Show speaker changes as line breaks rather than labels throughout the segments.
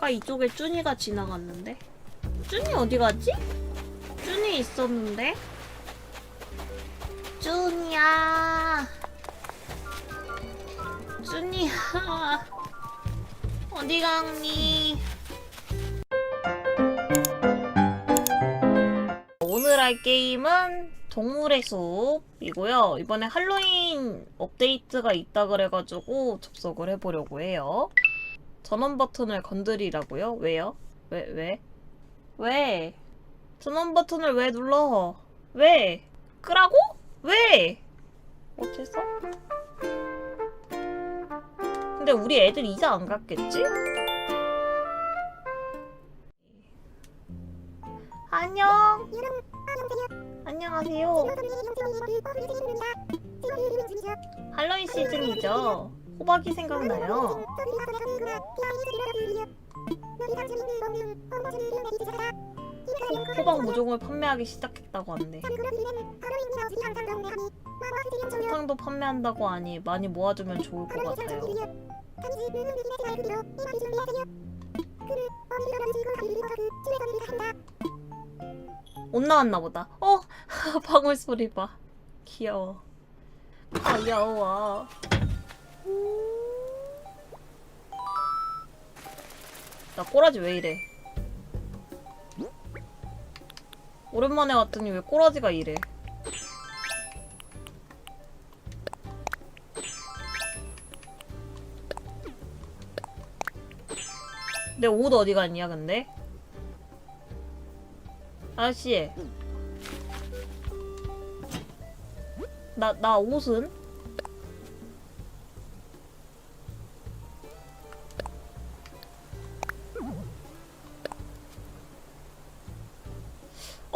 아까 이쪽에 쭈니가 지나갔는데? 쭈니 어디 갔지? 쭈니 있었는데? 쭈니야. 쭈니야. 어디 갔니? 오늘 할 게임은 동물의 숲이고요. 이번에 할로윈 업데이트가 있다 그래가지고 접속을 해보려고 해요. 전원 버튼을 건드리라고요? 왜요? 왜, 왜? 왜? 전원 버튼을 왜 눌러? 왜? 끄라고? 왜? 어째서? 근데 우리 애들 이자 안 갔겠지? 안녕. 안녕하세요. 할로윈 시즌이죠. 호박이 생각나요. 호박 모종을 판매하기 시작했다고 하는데 사탕도 판매한다고 하니 많이 모아두면 좋을 것 같아요. 옷 나왔나 보다. 어 방울 소리 봐. 귀여워. 귀여워. 나 꼬라지 왜 이래? 오랜만에 왔더니 왜 꼬라지가 이래? 내 옷 어디 갔냐 근데? 아저씨 나, 나 옷은?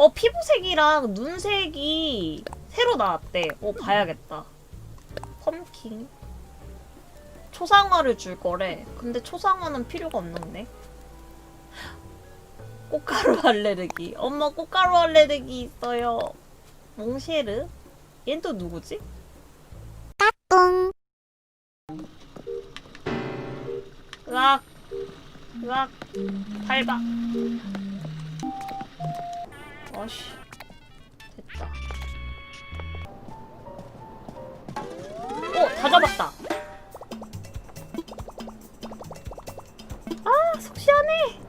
어 피부색이랑 눈색이 새로 나왔대. 어 봐야겠다. 펌킨. 초상화를 줄 거래. 근데 초상화는 필요가 없는데. 꽃가루 알레르기. 엄마 꽃가루 알레르기 있어요. 몽쉐르? 얜 또 누구지? 으악. 으악. 밟아 어씨 됐다 오! 다 잡았다 아 속시원해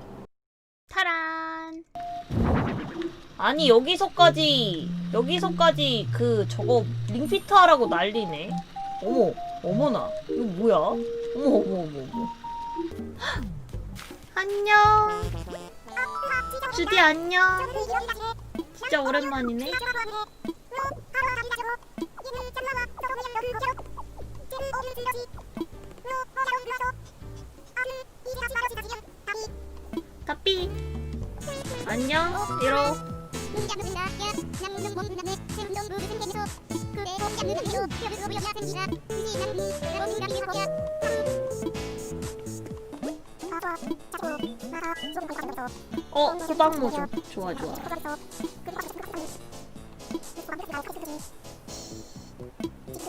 타란 아니 여기서까지 여기서까지 그 저거 링피트 하라고 난리네 어머 어머나 이거 뭐야 어머 어머 어머 어머 헉! 안녕 주디 안녕 진짜 오랜만이네. 다삐 안녕. 이로. 어 호박 모종 좋아 좋아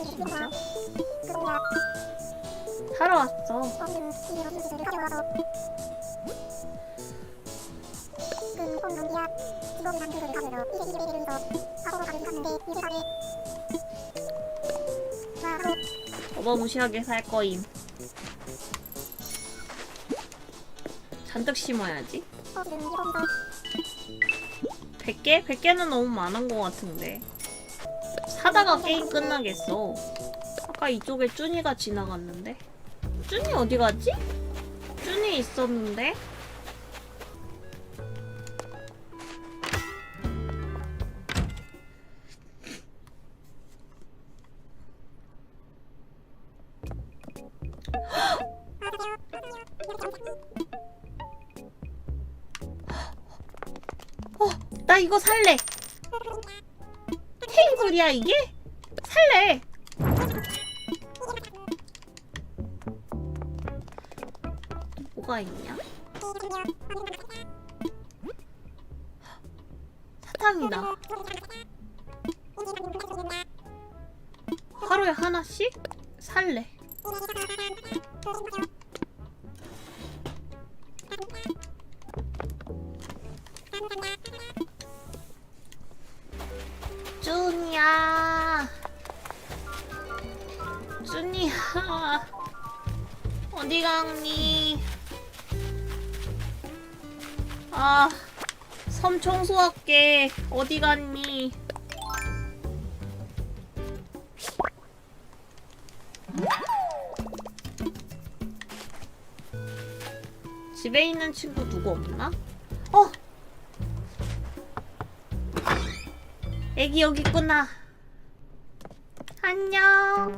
진짜 사러 왔어 어마무시하게 살 거임. 잔뜩 심어야지. 100개? 100개는 너무 많은 것 같은데 사다가 게임 끝나겠어 아까 이쪽에 쭈니가 지나갔는데 쭈니 어디 갔지? 쭈니 있었는데 어, 나 이거 살래. 테이블이야 이게? 살래. 뭐가 있냐? 사탕이다. 하루에 하나씩 살래. 준이야. 준이야. 어디 갔니? 아, 섬 청소할게. 어디 갔니? 집에 있는 친구 누구 없나? 어! 애기 여기 있구나. 안녕.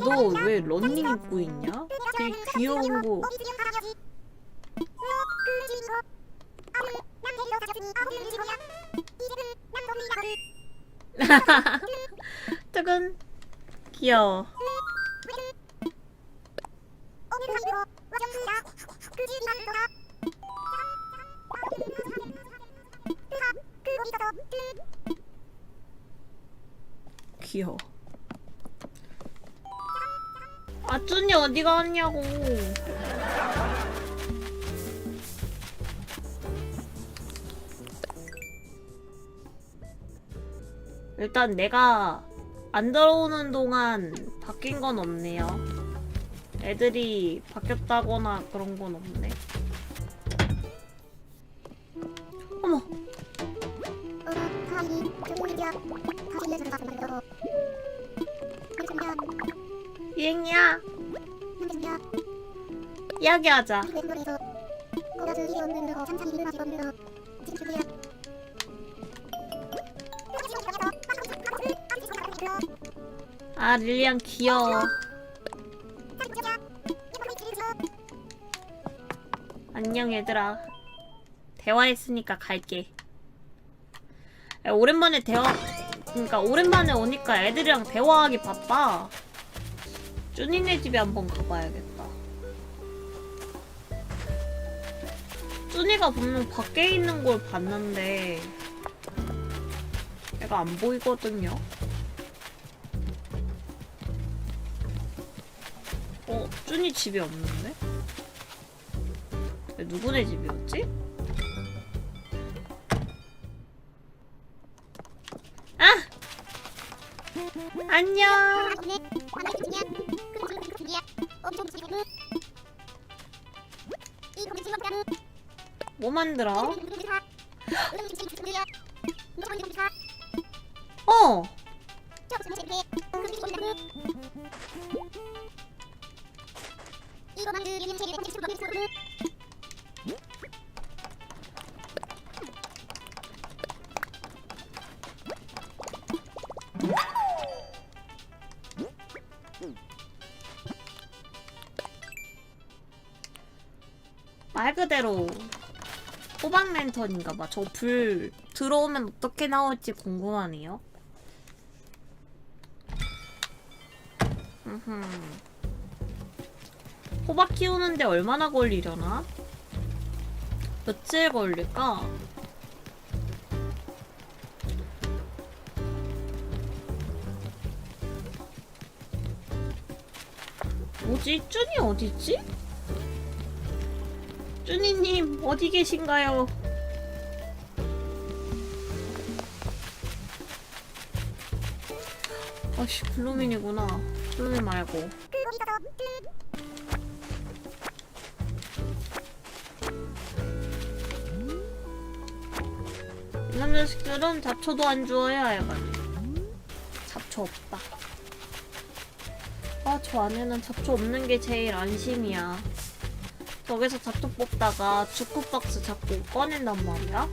너 왜 런닝 입고 있냐? 되게 귀여운 거. 뜨근 귀여워. 귀여워. 아, 쭈니 어디 갔냐고. 일단 내가 안 들어오는 동안 바뀐 건 없네요. 애들이 바뀌었다거나 그런 건 없네. 이행이야. 이야기하자. 아, 릴리안 귀여워. 안녕 얘들아. 대화했으니까 갈게. 야, 오랜만에 대화, 그러니까 오랜만에 오니까 애들이랑 대화하기 바빠. 쭈니네 집에 한번 가봐야겠다. 쭈니가 분명 밖에 있는 걸 봤는데 얘가 안 보이거든요. 어, 쭈니 집이 없는데? 얘 누구네 집이었지? 안녕! 뭐 만들어? 어! 말 그대로 호박 랜턴인가 봐. 저 불 들어오면 어떻게 나올지 궁금하네요. 호박 키우는데 얼마나 걸리려나? 며칠 걸릴까? 뭐지? 쭈니 어디지? 쭈니님 어디 계신가요? 아씨 블루민이구나. 블루민 말고. 이런 자식들은 잡초도 안 주어야 해가지고. 잡초 없다. 아 저 안에는 잡초 없는 게 제일 안심이야 저기서 잡초 뽑다가 주쿠박스 자꾸 꺼낸단 말이야